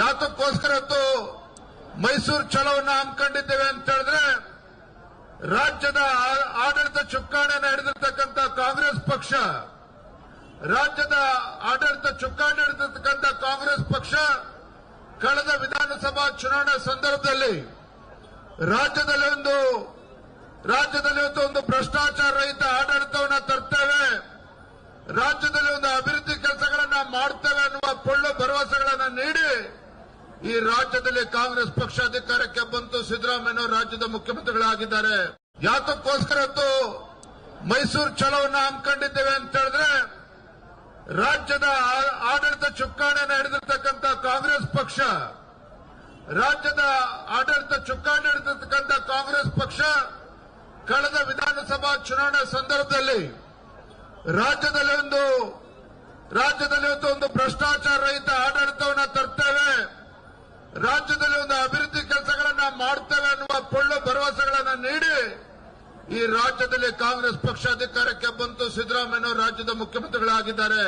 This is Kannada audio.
ಯಾತಕ್ಕೋಸ್ಕರ ಇವತ್ತು ಮೈಸೂರು ಚಲೋವನ್ನ ಹಮ್ಮಿಕೊಂಡಿದ್ದೇವೆ ಅಂತ ಹೇಳಿದ್ರೆ, ರಾಜ್ಯದ ಆಡಳಿತ ಚುಕ್ಕಾಣಿಯನ್ನು ಹಿಡಿದಿರ್ತಕ್ಕಂಥ ಕಾಂಗ್ರೆಸ್ ಪಕ್ಷ, ರಾಜ್ಯದ ಆಡಳಿತ ಚುಕ್ಕಾಣೆ ಹಿಡಿದಿರ್ತಕ್ಕಂಥ ಕಾಂಗ್ರೆಸ್ ಪಕ್ಷ ಕಳೆದ ವಿಧಾನಸಭಾ ಚುನಾವಣೆ ಸಂದರ್ಭದಲ್ಲಿ ರಾಜ್ಯದಲ್ಲಿ ಒಂದು ರಾಜ್ಯದಲ್ಲಿ ಒಂದು ಭ್ರಷ್ಟಾಚಾರ ರಹಿತ ಆಡಳಿತವನ್ನು ತರ್ತೇವೆ. ರಾಜ್ಯದಲ್ಲಿ ಒಂದು ಅಭಿವೃದ್ಧಿ ಕೆಲಸಗಳನ್ನು ಮಾಡ್ತೇವೆ ಅನ್ನುವ ಪೊಳ್ಳು ಭರವಸೆಗಳನ್ನು ನೀಡಿ ಈ ರಾಜ್ಯದಲ್ಲಿ ಕಾಂಗ್ರೆಸ್ ಪಕ್ಷ ಅಧಿಕಾರಕ್ಕೆ ಬಂತು ಸಿದ್ದರಾಮಯ್ಯ ರಾಜ್ಯದ ಮುಖ್ಯಮಂತ್ರಿಗಳಾಗಿದ್ದಾರೆ. ಯಾತಕ್ಕೋಸ್ಕರ ಮೈಸೂರು ಚಳವನ್ನ ಹಮ್ಮಿಕೊಂಡಿದ್ದೇವೆ ಅಂತ ಹೇಳಿದ್ರೆ ರಾಜ್ಯದ ಆಡಳಿತ ಚುಕ್ಕಾಣೆ ಹಿಡಿದಿರ್ತಕ್ಕಂಥ ಕಾಂಗ್ರೆಸ್ ಪಕ್ಷ, ರಾಜ್ಯದ ಆಡಳಿತ ಚುಕ್ಕಾಣೆ ಹಿಡಿದಿರ್ತಕ್ಕಂಥ ಕಾಂಗ್ರೆಸ್ ಪಕ್ಷ ಕಳೆದ ವಿಧಾನಸಭಾ ಚುನಾವಣೆ ಸಂದರ್ಭದಲ್ಲಿ ರಾಜ್ಯದಲ್ಲಿ ಒಂದು ರಾಜ್ಯದಲ್ಲಿ ಒಂದು ಭ್ರಷ್ಟಾಚಾರ ರಾಜ್ಯದಲ್ಲಿ ಒಂದು ಅಭಿವೃದ್ಧಿ ಕೆಲಸಗಳನ್ನ ಮಾಡ್ತೇವೆ ಅನ್ನುವ ಪೊಳ್ಳು ಭರವಸೆಗಳನ್ನು ನೀಡಿ ಈ ರಾಜ್ಯದಲ್ಲಿ ಕಾಂಗ್ರೆಸ್ ಪಕ್ಷ ಅಧಿಕಾರಕ್ಕೆ ಬಂತು ಸಿದ್ದರಾಮಯ್ಯ ರಾಜ್ಯದ ಮುಖ್ಯಮಂತ್ರಿಗಳಾಗಿದ್ದಾರೆ.